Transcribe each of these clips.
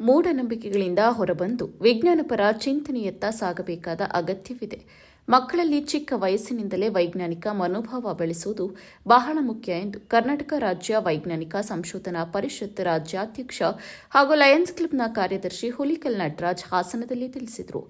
ಮೂಢನಂಬಿಕೆಗಳಿಂದ ಹೊರಬಂದು ವಿಜ್ಞಾನಪರ ಚಿಂತನೆಯತ್ತ ಸಾಗಬೇಕಾದ ಅಗತ್ಯವಿದೆ. ಮಕ್ಕಳಲ್ಲಿ ಚಿಕ್ಕ ವಯಸ್ಸಿನಿಂದಲೇ ವೈಜ್ಞಾನಿಕ ಮನೋಭಾವ ಬೆಳೆಸುವುದು ಬಹಳ ಮುಖ್ಯ ಎಂದು ಕರ್ನಾಟಕ ರಾಜ್ಯ ವೈಜ್ಞಾನಿಕ ಸಂಶೋಧನಾ ಪರಿಷತ್ ರಾಜ್ಯಾಧ್ಯಕ್ಷ ಹಾಗೂ ಲಯನ್ಸ್ ಕ್ಲಬ್ನ ಕಾರ್ಯದರ್ಶಿ ಹುಲಿಕಲ್ ನಟರಾಜ್ ಹಾಸನದಲ್ಲಿ ತಿಳಿಸಿದರು.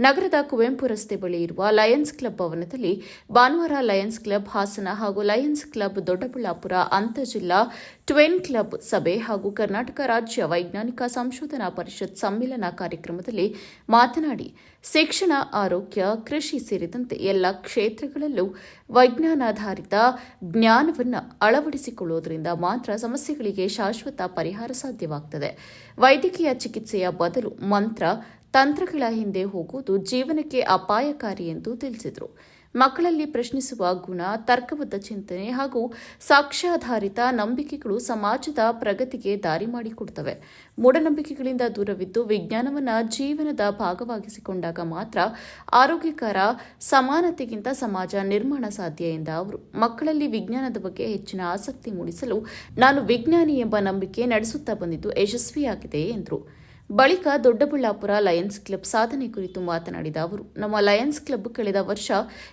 ನಗರದ ಕುವೆಂಪು ರಸ್ತೆ ಬಳಿ ಇರುವ ಲಯನ್ಸ್ ಕ್ಲಬ್ ಭವನದಲ್ಲಿ ಭಾನುವಾರ ಲಯನ್ಸ್ ಕ್ಲಬ್ ಹಾಸನ ಹಾಗೂ ಲಯನ್ಸ್ ಕ್ಲಬ್ ದೊಡ್ಡಬಳ್ಳಾಪುರ ಅಂತರ್ಜಿಲ್ಲಾ ಟ್ವೆನ್ ಕ್ಲಬ್ ಸಭೆ ಹಾಗೂ ಕರ್ನಾಟಕ ರಾಜ್ಯ ವೈಜ್ಞಾನಿಕ ಸಂಶೋಧನಾ ಪರಿಷತ್ ಸಮ್ಮೇಳನ ಕಾರ್ಯಕ್ರಮದಲ್ಲಿ ಮಾತನಾಡಿ ಶಿಕ್ಷಣ, ಆರೋಗ್ಯ, ಕೃಷಿ ಸೇರಿದಂತೆ ಎಲ್ಲ ಕ್ಷೇತ್ರಗಳಲ್ಲೂ ವೈಜ್ಞಾನಾಧಾರಿತ ಜ್ಞಾನವನ್ನು ಅಳವಡಿಸಿಕೊಳ್ಳುವುದರಿಂದ ಮಾತ್ರ ಸಮಸ್ಯೆಗಳಿಗೆ ಶಾಶ್ವತ ಪರಿಹಾರ ಸಾಧ್ಯವಾಗುತ್ತದೆ ವೈದ್ಯಕೀಯ ಚಿಕಿತ್ಸೆಯ ಬದಲು ಮಂತ್ರ, ತಂತ್ರಗಳ ಹಿಂದೆ ಹೋಗುವುದು ಜೀವನಕ್ಕೆ ಅಪಾಯಕಾರಿ ಎಂದು ತಿಳಿಸಿದರು. ಮಕ್ಕಳಲ್ಲಿ ಪ್ರಶ್ನಿಸುವ ಗುಣ, ತರ್ಕಬದ್ಧ ಚಿಂತನೆ ಹಾಗೂ ಸಾಕ್ಷ್ಯಾಧಾರಿತ ನಂಬಿಕೆಗಳು ಸಮಾಜದ ಪ್ರಗತಿಗೆ ದಾರಿ ಮಾಡಿಕೊಡ್ತವೆ ಮೂಢನಂಬಿಕೆಗಳಿಂದ ದೂರವಿದ್ದು ವಿಜ್ಞಾನವನ್ನು ಜೀವನದ ಭಾಗವಾಗಿಸಿಕೊಂಡಾಗ ಮಾತ್ರ ಆರೋಗ್ಯಕರ, ಸಮಾನತೆಗಿಂತ ಸಮಾಜ ನಿರ್ಮಾಣ ಸಾಧ್ಯ ಎಂದ ಅವರು. ಮಕ್ಕಳಲ್ಲಿ ವಿಜ್ಞಾನದ ಬಗ್ಗೆ ಹೆಚ್ಚಿನ ಆಸಕ್ತಿ ಮೂಡಿಸಲು ನಾನು ವಿಜ್ಞಾನಿ ಎಂಬ ನಂಬಿಕೆ ನಡೆಸುತ್ತಾ ಬಂದಿದ್ದು ಯಶಸ್ವಿಯಾಗಿದೆ ಎಂದರು. ಬಳಿಕ ದೊಡ್ಡಬಳ್ಳಾಪುರ ಲಯನ್ಸ್ ಕ್ಲಬ್ ಸಾಧನೆ ಕುರಿತು ಮಾತನಾಡಿದ ಅವರು, ನಮ್ಮ ಲಯನ್ಸ್ ಕ್ಲಬ್ ಕಳೆದ ವರ್ಷ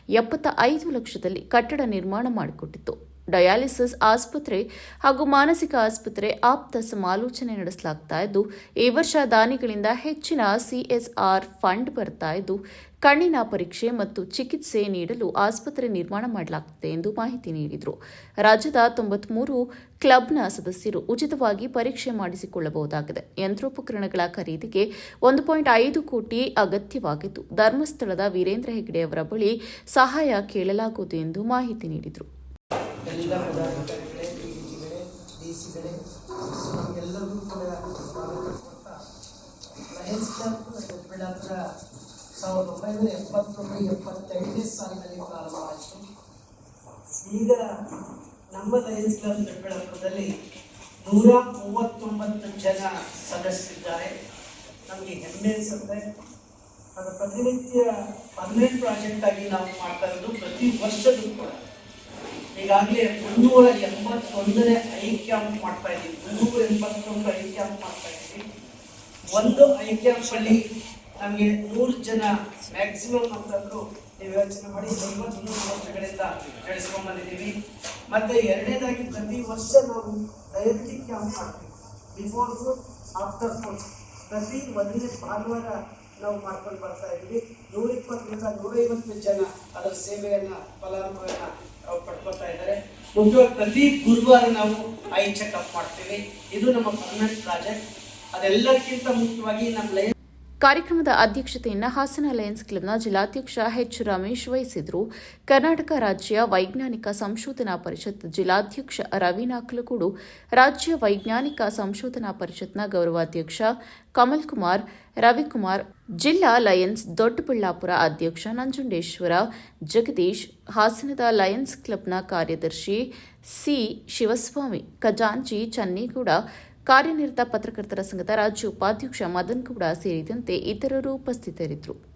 ಎಪ್ಪತ್ತ ಐದು ಲಕ್ಷದಲ್ಲಿ ಕಟ್ಟಡ ನಿರ್ಮಾಣ ಮಾಡಿಕೊಟ್ಟಿತ್ತು. ಡಯಾಲಿಸಿಸ್ ಆಸ್ಪತ್ರೆ ಹಾಗೂ ಮಾನಸಿಕ ಆಸ್ಪತ್ರೆ ಆಪ್ತ ಸಮಾಲೋಚನೆ ನಡೆಸಲಾಗ್ತಾ ಇದ್ದು, ಈ ವರ್ಷ ದಾನಿಗಳಿಂದ ಹೆಚ್ಚಿನ ಸಿಎಸ್ಆರ್ ಫಂಡ್ ಬರ್ತಾ ಇದ್ದು, ಕಣ್ಣಿನ ಪರೀಕ್ಷೆ ಮತ್ತು ಚಿಕಿತ್ಸೆ ನೀಡಲು ಆಸ್ಪತ್ರೆ ನಿರ್ಮಾಣ ಮಾಡಲಾಗುತ್ತದೆ ಎಂದು ಮಾಹಿತಿ ನೀಡಿದರು. ರಾಜ್ಯದ ತೊಂಬತ್ಮೂರು ಕ್ಲಬ್ನ ಸದಸ್ಯರು ಉಚಿತವಾಗಿ ಪರೀಕ್ಷೆ ಮಾಡಿಸಿಕೊಳ್ಳಬಹುದಾಗಿದೆ. ಯಂತ್ರೋಪಕರಣಗಳ ಖರೀದಿಗೆ ಒಂದು ಪಾಯಿಂಟ್ ಐದು ಕೋಟಿ ಅಗತ್ಯವಾಗಿದ್ದು, ಧರ್ಮಸ್ಥಳದ ವೀರೇಂದ್ರ ಹೆಗ್ಡೆ ಅವರ ಬಳಿ ಸಹಾಯ ಕೇಳಲಾಗುವುದು ಎಂದು ಮಾಹಿತಿ ನೀಡಿದರು. ಎಲ್ಲ ಪದಾಧಿಕಾರಿಗಳೇ ಡಿ ಜಿಗಳೇ ಡಿ ನಮಗೆಲ್ಲರಿಗೂ ಕೂಡ ಲಯನ್ಸ್ ಕ್ಲಬ್ ದೊಡ್ಡಬಳ್ಳಾಪುರ ಸಾವಿರದ ಒಂಬೈನೂರ ಎಪ್ಪತ್ತೊಂದು ಎಪ್ಪತ್ತೈದನೇ ಸಾಲಿನಲ್ಲಿ ಪ್ರಾರಂಭವಾಯಿತು ಈಗ ನಮ್ಮ ಲಯನ್ಸ್ ಕ್ಲಬ್ ದೊಡ್ಡಬಳ್ಳಾಪುರದಲ್ಲಿ ನೂರ ಮೂವತ್ತೊಂಬತ್ತು ಜನ ಸದಸ್ಯರಿದ್ದಾರೆ ನಮಗೆ ಹೆಮ್ಮೆ ಅನಿಸುತ್ತೆ ಅದು ಪ್ರತಿನಿತ್ಯ ಪರ್ಮನೆಂಟ್ ಪ್ರಾಜೆಕ್ಟ್ ಆಗಿ ನಾವು ಮಾಡ್ತಾ ಇರೋದು ಪ್ರತಿ ವರ್ಷದೂ ಕೂಡ. ಈಗಾಗಲೇ ಮುನ್ನೂರ ಎಂಬತ್ತೊಂದನೇ ಐ ಕ್ಯಾಂಪ್ ಮಾಡ್ತಾ ಇದ್ದೀವಿ ಮುನ್ನೂರ ಎಂಬತ್ತೊಂದು ಐ ಕ್ಯಾಂಪ್ ಮಾಡ್ತಾ ಇದ್ದೀವಿ ಒಂದು ಐ ಕ್ಯಾಂಪ್ ಅಲ್ಲಿ ನಮಗೆ ನೂರು ಜನ ಮ್ಯಾಕ್ಸಿಮಮ್ ಅಂತಂದ್ರು ನೀವು ಯೋಚನೆ ಮಾಡಿ ನೂರು ವರ್ಷಗಳಿಂದ ನಡೆಸ್ಕೊಂಡ್ ಬಂದಿದ್ದೀವಿ. ಮತ್ತೆ ಎರಡನೇದಾಗಿ ಪ್ರತಿ ವರ್ಷ ನಾವು ಡಯಾಬಿಟಿಕ್ ಕ್ಯಾಂಪ್ ಮಾಡ್ತೀವಿ. ಬಿಫೋರ್ ಫುಡ್ ಆಫ್ಟರ್ ಫುಡ್ ಪ್ರತಿ ಒಂದನೇ ಭಾನುವಾರ ನಾವು ಮಾಡ್ಕೊಂಡು ಬರ್ತಾ ಇದ್ದೀವಿ. ನೂರ ಇಪ್ಪತ್ತರಿಂದ ನೂರೈವತ್ತು ಜನ ಅದರ ಸೇವೆಯನ್ನು, ಫಲಾನುಭವಿಯನ್ನು ಪಡ್ಕೊತಾ ಇದ್ದಾರೆ. ಮುಖ್ಯವಾಗಿ ಪ್ರತಿ ಗುರುವಾರ ನಾವು ಐ ಚೆಕಪ್ ಮಾಡ್ತೀವಿ. ಇದು ನಮ್ಮ ಪರ್ಮನೆಂಟ್ ಪ್ರಾಜೆಕ್ಟ್ ಅದೆಲ್ಲಕ್ಕಿಂತ ಮುಖ್ಯವಾಗಿ ನಮ್ಮ ಲೈನ್ ಕಾರ್ಯಕ್ರಮದ ಅಧ್ಯಕ್ಷತೆಯನ್ನು ಹಾಸನ ಲಯನ್ಸ್ ಕ್ಲಬ್ನ ಜಿಲ್ಲಾಧ್ಯಕ್ಷ ಎಚ್ ರಮೇಶ್ ವಹಿಸಿದರು. ಕರ್ನಾಟಕ ರಾಜ್ಯ ವೈಜ್ಞಾನಿಕ ಸಂಶೋಧನಾ ಪರಿಷತ್ ಜಿಲ್ಲಾಧ್ಯಕ್ಷ ರವಿ ರಾಜ್ಯ ವೈಜ್ಞಾನಿಕ ಸಂಶೋಧನಾ ಪರಿಷತ್ನ ಗೌರವಾಧ್ಯಕ್ಷ ಕಮಲ್ ಕುಮಾರ್ ರವಿಕುಮಾರ್, ಜಿಲ್ಲಾ ಲಯನ್ಸ್ ದೊಡ್ಡಬಳ್ಳಾಪುರ ಅಧ್ಯಕ್ಷ ನಂಜುಂಡೇಶ್ವರ, ಜಗದೀಶ್, ಹಾಸನದ ಲಯನ್ಸ್ ಕ್ಲಬ್ನ ಕಾರ್ಯದರ್ಶಿ ಸಿ ಶಿವಸ್ವಾಮಿ, ಖಜಾಂಚಿ ಚನ್ನೇಗೌಡ ಕಾರ್ಯನಿರತ ಪತ್ರಕರ್ತರ ಸಂಘದ ರಾಜ್ಯ ಉಪಾಧ್ಯಕ್ಷ ಮದನ್ ಗೌಡ ಸೇರಿದಂತೆ ಇತರರು ಉಪಸ್ಥಿತರಿದ್ದರು.